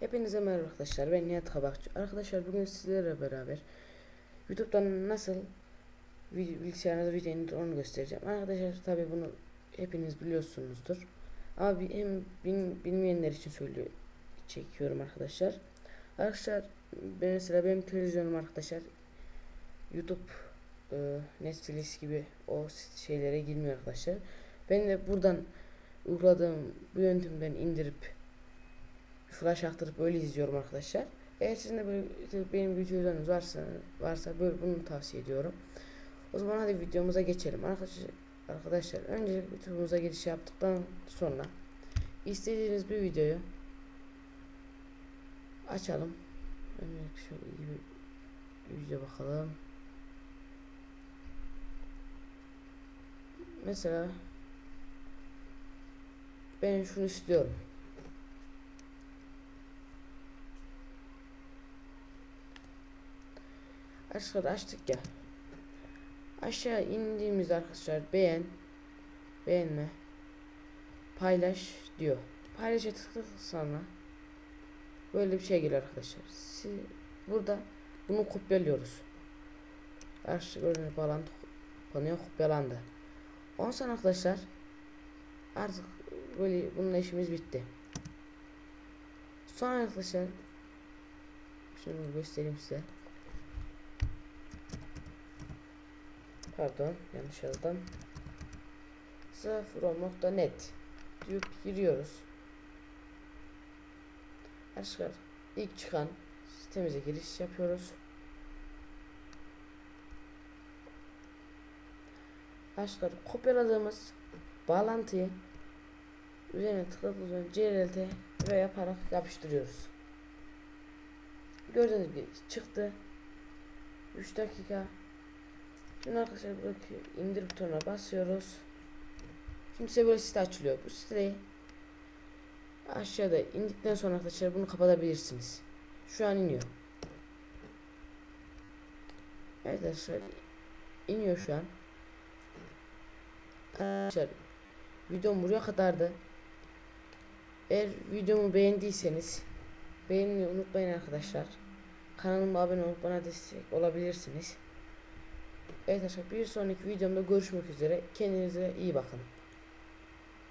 Hepinize merhaba arkadaşlar. Ben Nihat Kabakçı. Arkadaşlar bugün sizlerle beraber YouTube'dan nasıl bilgisayarınızda video indirir onu göstereceğim. Arkadaşlar tabi bunu hepiniz biliyorsunuzdur. Ama hem bil- bilmeyenler için söylüyor çekiyorum arkadaşlar. Arkadaşlar ben mesela benim televizyonum arkadaşlar YouTube e, Netflix gibi o şeylere girmiyor arkadaşlar. Ben de buradan uyguladığım bu yöntemden indirip flash aktarıp öyle izliyorum arkadaşlar. Eğer sizin de böyle benim videolarınız varsa varsa böyle bunu tavsiye ediyorum. O zaman hadi videomuza geçelim. Arkadaşlar arkadaşlar önce videomuza giriş yaptıktan sonra istediğiniz bir videoyu açalım. Önce şöyle iyi bir video bakalım. Mesela ben şunu istiyorum. Arkadaşlar açtık ya. Aşağı indiğimizde arkadaşlar beğen, beğenme, paylaş diyor. Paylaşa tıkladık sonra böyle bir şey geliyor arkadaşlar. Siz burada bunu kopyalıyoruz. Arkadaşlar gördüğünüz bağlantı konuya kopyalandı. Ondan sonra arkadaşlar artık böyle bununla işimiz bitti. Sonra arkadaşlar şunu göstereyim size. Pardon yanlış yazdım. Zafron.net deyip giriyoruz. Arkadaşlar ilk çıkan sitemize giriş yapıyoruz. Arkadaşlar kopyaladığımız bağlantıyı üzerine tıkladığımız CLT ve yaparak yapıştırıyoruz. Gördüğünüz gibi çıktı. 3 dakika Şimdi arkadaşlar buradaki indir butonuna basıyoruz. Şimdi size böyle site açılıyor. Bu siteyi aşağıda indikten sonra arkadaşlar bunu kapatabilirsiniz. Şu an iniyor. Evet arkadaşlar iniyor şu an. Arkadaşlar videom buraya kadardı. Eğer videomu beğendiyseniz beğenmeyi unutmayın arkadaşlar. Kanalıma abone olup bana destek olabilirsiniz. Evet arkadaşlar bir sonraki videomda görüşmek üzere. Kendinize iyi bakın.